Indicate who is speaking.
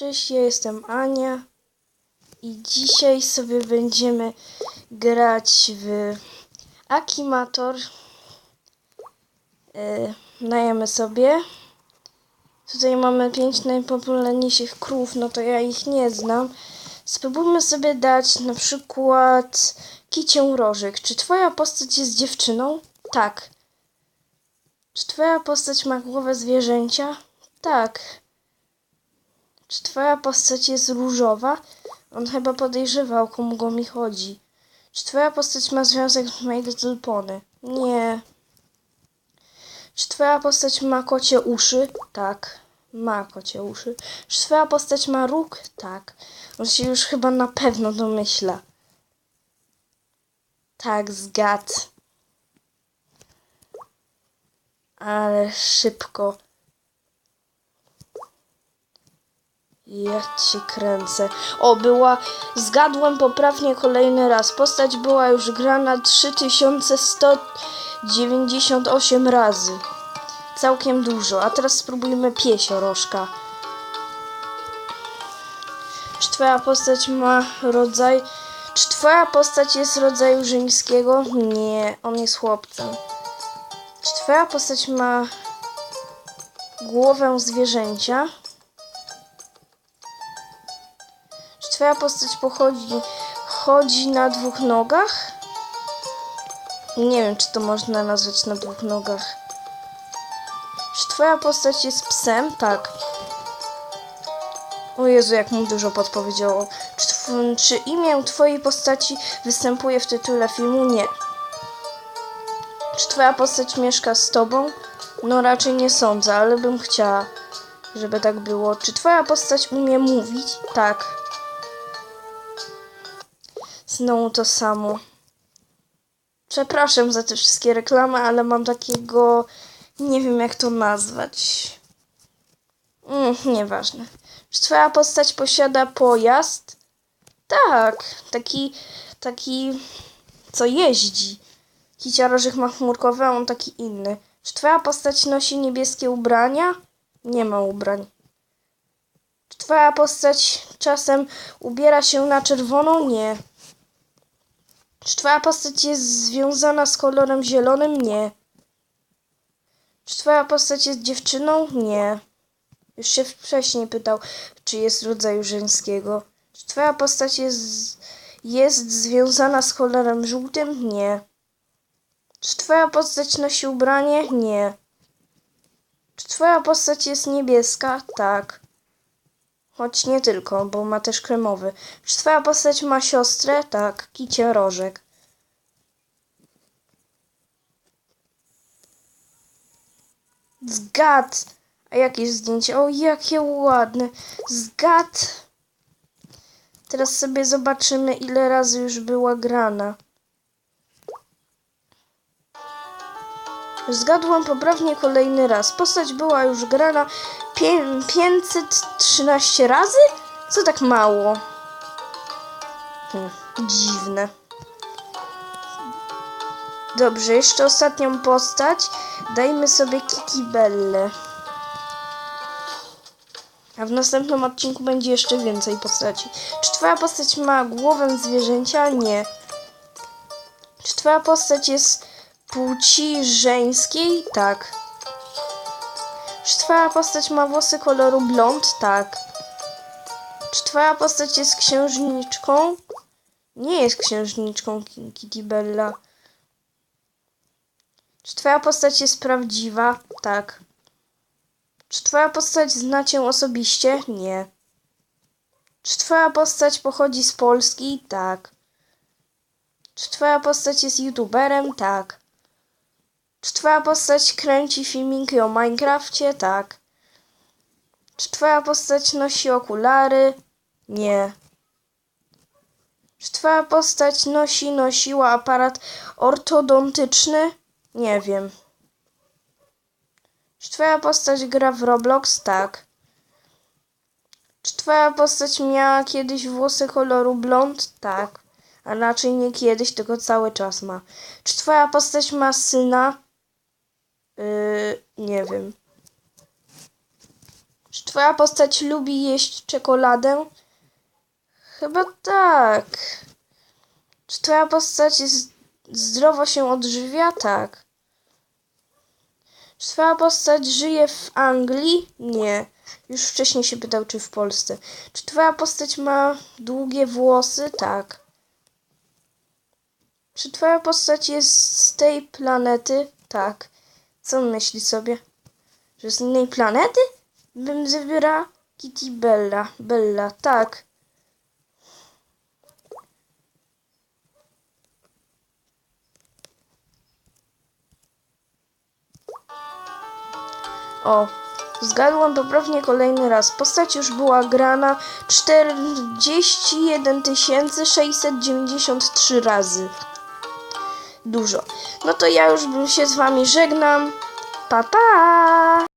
Speaker 1: Cześć, ja jestem Ania i dzisiaj sobie będziemy grać w Akimator. Yy, sobie. Tutaj mamy pięć najpopularniejszych krów, no to ja ich nie znam. Spróbujmy sobie dać na przykład Kicię Rożyk. Czy twoja postać jest dziewczyną? Tak. Czy twoja postać ma głowę zwierzęcia? Tak. Czy twoja postać jest różowa? On chyba podejrzewał, komu go mi chodzi. Czy twoja postać ma związek z My Little Pony? Nie. Czy twoja postać ma kocie uszy? Tak. Ma kocie uszy. Czy twoja postać ma róg? Tak. On się już chyba na pewno domyśla. Tak, zgadł. Ale szybko. Ja cię kręcę. O, była. Zgadłem poprawnie kolejny raz. Postać była już grana 3198 razy. Całkiem dużo. A teraz spróbujmy piesiorożka. Czy twoja postać ma rodzaj. Czy twoja postać jest rodzaju żeńskiego? Nie, on jest chłopcem. Czy twoja postać ma głowę zwierzęcia? Twoja postać pochodzi, chodzi na dwóch nogach? Nie wiem, czy to można nazwać na dwóch nogach. Czy twoja postać jest psem? Tak. O Jezu, jak mu dużo podpowiedziało. Czy, czy imię twojej postaci występuje w tytule filmu? Nie. Czy twoja postać mieszka z tobą? No raczej nie sądzę, ale bym chciała, żeby tak było. Czy twoja postać umie mówić? Tak. Znowu to samo. Przepraszam za te wszystkie reklamy, ale mam takiego. Nie wiem jak to nazwać. Mm, nieważne. Czy twoja postać posiada pojazd? Tak. Taki. Taki. Co jeździ. Kiciarożych ma chmurkowe, a on taki inny. Czy twoja postać nosi niebieskie ubrania? Nie ma ubrań. Czy twoja postać czasem ubiera się na czerwono? Nie. Czy twoja postać jest związana z kolorem zielonym? Nie. Czy twoja postać jest dziewczyną? Nie. Już się wcześniej pytał, czy jest rodzaju żeńskiego. Czy twoja postać jest, jest związana z kolorem żółtym? Nie. Czy twoja postać nosi ubranie? Nie. Czy twoja postać jest niebieska? Tak. Choć nie tylko, bo ma też kremowy. Czy twoja postać ma siostrę? Tak. Kicie Rożek. Zgad. A jakieś zdjęcie? O, jakie ładne. Zgad. Teraz sobie zobaczymy, ile razy już była grana. Zgadłam poprawnie kolejny raz. Postać była już grana pię- 513 razy? Co tak mało? Hmm, dziwne. Dobrze, jeszcze ostatnią postać. Dajmy sobie Kiki Belle. A w następnym odcinku będzie jeszcze więcej postaci. Czy twoja postać ma głowę zwierzęcia? Nie. Czy twoja postać jest płci żeńskiej? Tak. Czy twoja postać ma włosy koloru blond? Tak. Czy twoja postać jest księżniczką? Nie jest księżniczką Ki- Kitty Bella. Czy twoja postać jest prawdziwa? Tak. Czy twoja postać zna cię osobiście? Nie. Czy twoja postać pochodzi z Polski? Tak. Czy twoja postać jest youtuberem? Tak. Czy twoja postać kręci filmiki o Minecrafcie? Tak. Czy twoja postać nosi okulary? Nie. Czy twoja postać nosi, nosiła aparat ortodontyczny? Nie wiem. Czy twoja postać gra w Roblox? Tak. Czy twoja postać miała kiedyś włosy koloru blond? Tak. A raczej nie kiedyś, tylko cały czas ma. Czy twoja postać ma syna? Yy, nie wiem. Czy twoja postać lubi jeść czekoladę? Chyba tak. Czy twoja postać jest zdrowo się odżywia? Tak. Czy twoja postać żyje w Anglii? Nie. Już wcześniej się pytał, czy w Polsce. Czy twoja postać ma długie włosy? Tak. Czy twoja postać jest z tej planety? Tak. Co on myśli sobie? Że z innej planety? Bym zabiera Kitty Bella. Bella, tak. O, zgadłam poprawnie kolejny raz. Postać już była grana 41 693 razy. Dużo. No to ja już się z wami żegnam. Pa, pa!